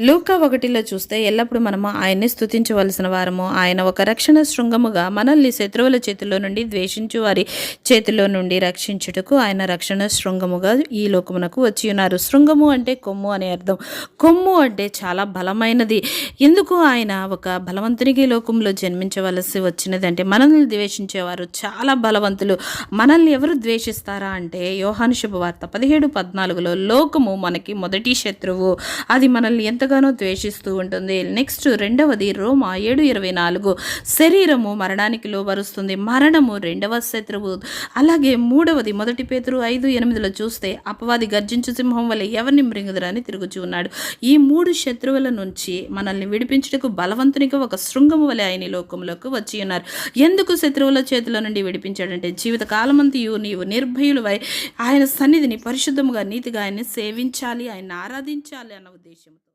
లూకా ఒకటిలో చూస్తే ఎల్లప్పుడూ మనము ఆయన్ని స్తుతించవలసిన వారము. ఆయన ఒక రక్షణ శృంగముగా మనల్ని శత్రువుల చేతిలో నుండి ద్వేషించు వారి చేతిలో నుండి రక్షించుటకు ఆయన రక్షణ శృంగముగా ఈ లోకమునకు వచ్చి ఉన్నారు. శృంగము అంటే కొమ్ము అనే అర్థం. కొమ్ము అంటే చాలా బలమైనది. ఎందుకు ఆయన ఒక బలవంతునికి లోకంలో జన్మించవలసి వచ్చినది అంటే మనల్ని ద్వేషించేవారు చాలా బలవంతులు. మనల్ని ఎవరు ద్వేషిస్తారా అంటే యోహాను శుభవార్త పదిహేడు పద్నాలుగులో లోకము మనకి మొదటి శత్రువు. అది మనల్ని ఎంత ఎంతగానో ద్వేషిస్తూ ఉంటుంది. నెక్స్ట్ రెండవది రోమా ఏడు ఇరవై నాలుగు. శరీరము మరణానికి లోబరుస్తుంది. మరణము రెండవ శత్రువు. అలాగే మూడవది మొదటి పేతురు ఐదు ఎనిమిదిలో చూస్తే అపవాది గర్జించు సింహం వల్ల ఎవరిని మృంగుదరని తిరుగుచూ ఉన్నాడు. ఈ మూడు శత్రువుల నుంచి మనల్ని విడిపించుటకు బలవంతునిగా ఒక శృంగము వలె ఆయన లోకంలోకి వచ్చి ఉన్నారు. ఎందుకు శత్రువుల చేతిలో నుండి విడిపించాడంటే జీవిత కాలమంతయు నీవు నిర్భయులవై ఆయన సన్నిధిని పరిశుద్ధముగా నీతిగా ఆయన్ని సేవించాలి ఆయన ఆరాధించాలి అన్న ఉద్దేశంతో